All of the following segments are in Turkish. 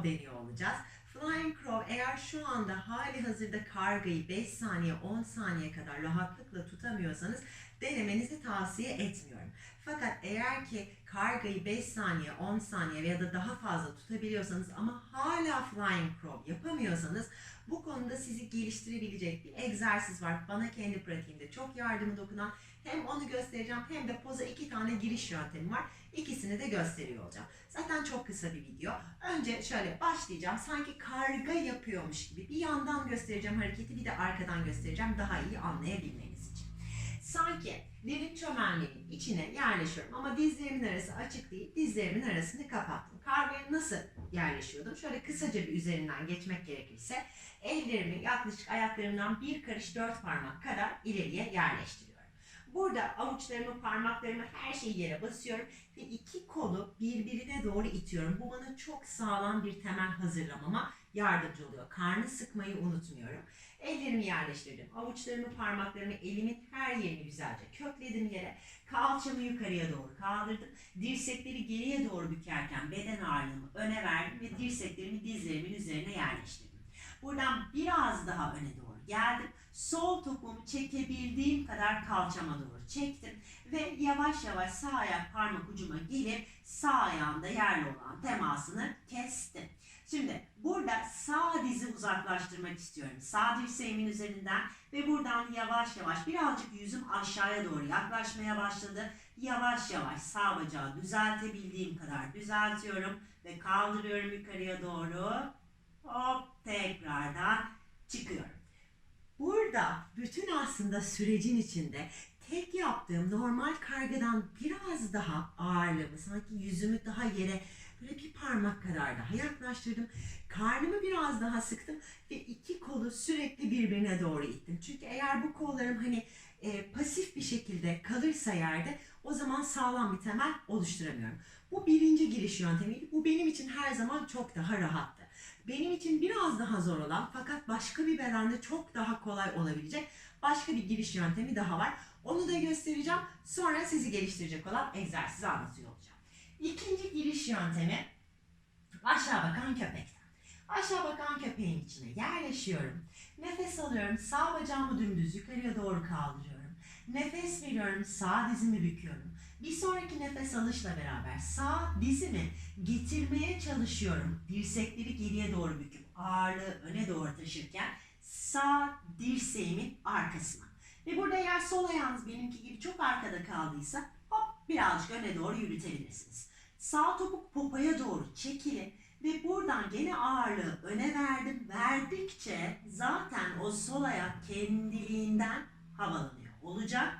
Crow deniyor olacağız. Flying Crow eğer şu anda hali hazırda kargayı 5 saniye 10 saniye kadar rahatlıkla tutamıyorsanız denemenizi tavsiye etmiyorum. Fakat eğer ki kargayı 5 saniye 10 saniye veya da daha fazla tutabiliyorsanız ama hala Flying Crow yapamıyorsanız bu konuda sizi geliştirebilecek bir egzersiz var. Bana kendi pratiğimde çok yardımı dokunan hem onu göstereceğim hem de poza iki tane giriş yöntemi var. İkisini de gösteriyor olacağım. Zaten çok kısa bir video. Önce şöyle başlayacağım. Sanki karga yapıyormuş gibi bir yandan göstereceğim hareketi bir de arkadan göstereceğim daha iyi anlayabilmeniz için. Sanki derin çömelmenin içine yerleşiyorum ama dizlerimin arası açık değil. Dizlerimin arasını kapattım. Kargaya nasıl yerleşiyordum? Şöyle kısaca bir üzerinden geçmek gerekirse ellerimi yaklaşık ayaklarımdan bir karış dört parmak kadar ileriye yerleştiriyorum. Burada avuçlarımı, parmaklarımı her şeyi yere basıyorum ve iki kolu birbirine doğru itiyorum. Bu bana çok sağlam bir temel hazırlamama yardımcı oluyor. Karnı sıkmayı unutmuyorum. Ellerimi yerleştirdim. Avuçlarımı, parmaklarımı, elimin her yerini güzelce kökledim yere. Kalçamı yukarıya doğru kaldırdım. Dirsekleri geriye doğru bükerken beden ağırlığımı öne verdim ve dirseklerimi dizlerimin üzerine yerleştirdim. Buradan biraz daha öne doğru geldim. Sol topuğumu çekebildiğim kadar kalçama doğru çektim ve yavaş yavaş sağ ayak parmak ucuma gelip sağ ayağımda yerle olan temasını kestim. Şimdi sağ dizi uzaklaştırmak istiyorum. Sağ dirseğimin üzerinden ve buradan yavaş yavaş birazcık yüzüm aşağıya doğru yaklaşmaya başladı. Yavaş yavaş sağ bacağı düzeltebildiğim kadar düzeltiyorum ve kaldırıyorum yukarıya doğru. Hop tekrardan çıkıyorum. Burada bütün aslında sürecin içinde tek yaptığım normal kargadan biraz daha ağırlığımı sanki yüzümü daha yere bir parmak kadar daha yaklaştırdım. Karnımı biraz daha sıktım ve iki kolu sürekli birbirine doğru ittim. Çünkü eğer bu kollarım hani e, pasif bir şekilde kalırsa yerde o zaman sağlam bir temel oluşturamıyorum. Bu birinci giriş yöntemiydi. Bu benim için her zaman çok daha rahattı. Benim için biraz daha zor olan fakat başka bir bedende çok daha kolay olabilecek başka bir giriş yöntemi daha var. Onu da göstereceğim. Sonra sizi geliştirecek olan egzersizi anlatıyor olacağım. İkinci yöntemi aşağı bakan köpekten. Aşağı bakan köpeğin içine yerleşiyorum. Nefes alıyorum. Sağ bacağımı dümdüz yukarıya doğru kaldırıyorum. Nefes veriyorum. Sağ dizimi büküyorum. Bir sonraki nefes alışla beraber sağ dizimi getirmeye çalışıyorum. Dirsekleri geriye doğru büküp ağırlığı öne doğru taşırken sağ dirseğimin arkasına. Ve burada eğer sol ayağınız benimki gibi çok arkada kaldıysa hop birazcık öne doğru yürütebilirsiniz. Sağ topuk popoya doğru çekilin ve buradan gene ağırlığı öne verdim. Verdikçe zaten o sol ayak kendiliğinden havalanıyor. Olacak.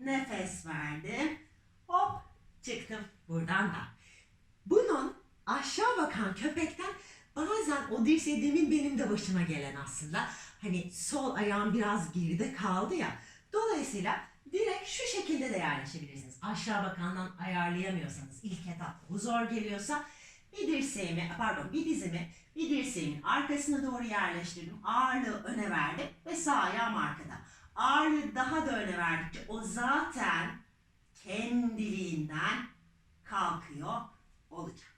Nefes verdim. Hop çıktım buradan da. Bunun aşağı bakan köpekten bazen o dirseği demin benim de başıma gelen aslında. Hani sol ayağım biraz geride kaldı ya. Dolayısıyla direkt şu şekilde de yerleşebilirsiniz. Aşağı bakandan ayarlayamıyorsanız ilk etapta bu zor geliyorsa bir dirseğimi, pardon bir dizimi bir dirseğimin arkasına doğru yerleştirdim. Ağırlığı öne verdim ve sağ ayağım arkada. Ağırlığı daha da öne verdikçe o zaten kendiliğinden kalkıyor olacak.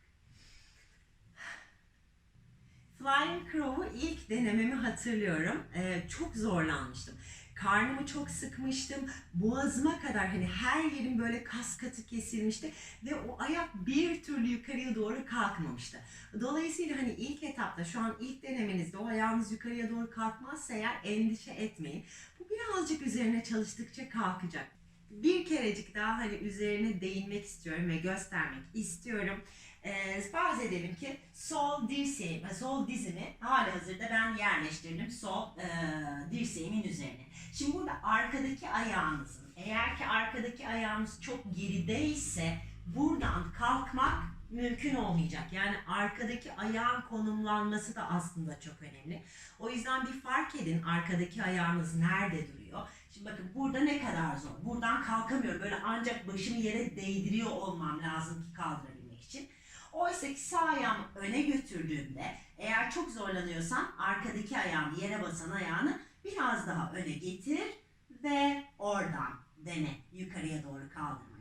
Flying Crow'u ilk denememi hatırlıyorum. Ee, çok zorlanmıştım. Karnımı çok sıkmıştım. Boğazıma kadar hani her yerim böyle kas katı kesilmişti. Ve o ayak bir türlü yukarıya doğru kalkmamıştı. Dolayısıyla hani ilk etapta şu an ilk denemenizde o ayağınız yukarıya doğru kalkmazsa eğer endişe etmeyin. Bu birazcık üzerine çalıştıkça kalkacak. Bir kerecik daha hani üzerine değinmek istiyorum ve göstermek istiyorum. Ee, farz edelim ki sol dirseğim, sol dizimi hali hazırda ben yerleştirdim sol e, dirseğimin üzerine. Şimdi burada arkadaki ayağınızın, eğer ki arkadaki ayağınız çok gerideyse buradan kalkmak mümkün olmayacak. Yani arkadaki ayağın konumlanması da aslında çok önemli. O yüzden bir fark edin arkadaki ayağınız nerede duruyor. Şimdi bakın burada ne kadar zor. Buradan kalkamıyorum. Böyle ancak başımı yere değdiriyor olmam lazım ki kaldırabilmek için. Oysa ki sağ ayağımı öne götürdüğümde eğer çok zorlanıyorsan arkadaki ayağını yere basan ayağını biraz daha öne getir ve oradan dene yukarıya doğru kaldırmayı.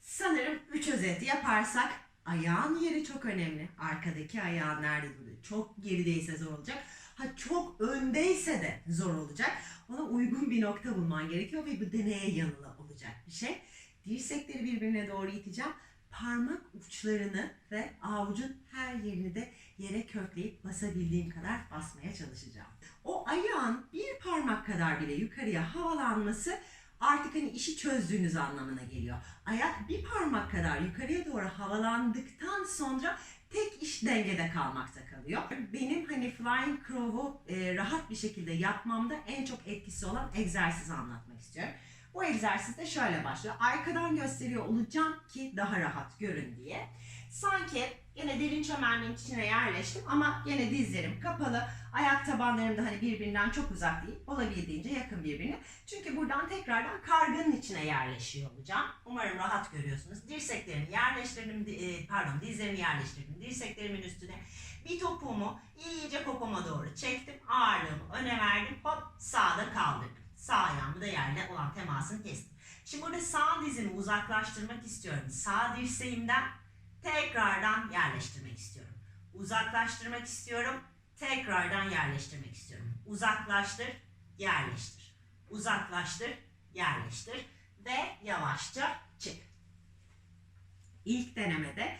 Sanırım üç özet yaparsak ayağın yeri çok önemli. Arkadaki ayağın nerede duruyor? Çok gerideyse zor olacak. Ha çok öndeyse de zor olacak. Ona uygun bir nokta bulman gerekiyor ve bu deneye yanıla olacak bir şey. Dirsekleri birbirine doğru iteceğim. Parmak uçlarını ve avucun her yerini de yere kökleyip basabildiğim kadar basmaya çalışacağım. O ayağın bir parmak kadar bile yukarıya havalanması artık hani işi çözdüğünüz anlamına geliyor. Ayak bir parmak kadar yukarıya doğru havalandıktan sonra tek iş dengede kalmakta kalıyor. Benim hani Flying Crow'u e, rahat bir şekilde yapmamda en çok etkisi olan egzersizi anlatmak istiyorum. Bu egzersiz de şöyle başlıyor. Arkadan gösteriyor olacağım ki daha rahat görün diye. Sanki yine derin çömelmenin içine yerleştim ama yine dizlerim kapalı. Ayak tabanlarım da hani birbirinden çok uzak değil. Olabildiğince yakın birbirine. Çünkü buradan tekrardan karganın içine yerleşiyor olacağım. Umarım rahat görüyorsunuz. Dirseklerimi yerleştirdim, e, pardon dizlerimi yerleştirdim. Dirseklerimin üstüne bir topuğumu iyice popoma doğru çektim. Ağırlığımı öne verdim. Hop sağda kaldırdım. Sağ ayağımı da yerle olan temasını kestim. Şimdi burada sağ dizimi uzaklaştırmak istiyorum. Sağ dirseğimden tekrardan yerleştirmek istiyorum. Uzaklaştırmak istiyorum. Tekrardan yerleştirmek istiyorum. Uzaklaştır, yerleştir. Uzaklaştır, yerleştir ve yavaşça çık. İlk denemede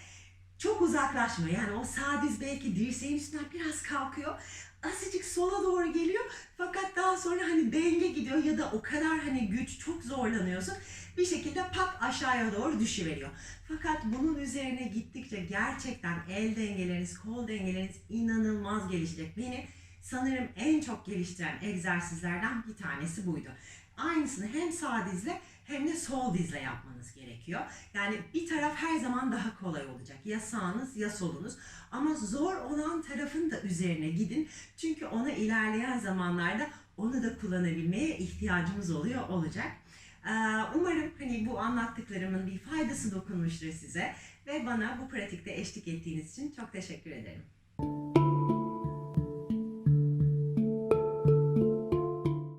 çok uzaklaşma. Yani o sağ diz belki dirseğin üstünden biraz kalkıyor. Azıcık sola doğru geliyor. Fakat daha sonra hani denge gidiyor ya da o kadar hani güç çok zorlanıyorsun. Bir şekilde pak aşağıya doğru düşüveriyor. Fakat bunun üzerine gittikçe gerçekten el dengeleriniz, kol dengeleriniz inanılmaz gelişecek. Beni sanırım en çok geliştiren egzersizlerden bir tanesi buydu. Aynısını hem sağ dizle hem de sol dizle yapmanız gerekiyor. Yani bir taraf her zaman daha kolay olacak. Ya sağınız ya solunuz. Ama zor olan tarafın da üzerine gidin. Çünkü ona ilerleyen zamanlarda onu da kullanabilmeye ihtiyacımız oluyor olacak. Umarım hani bu anlattıklarımın bir faydası dokunmuştur size ve bana bu pratikte eşlik ettiğiniz için çok teşekkür ederim.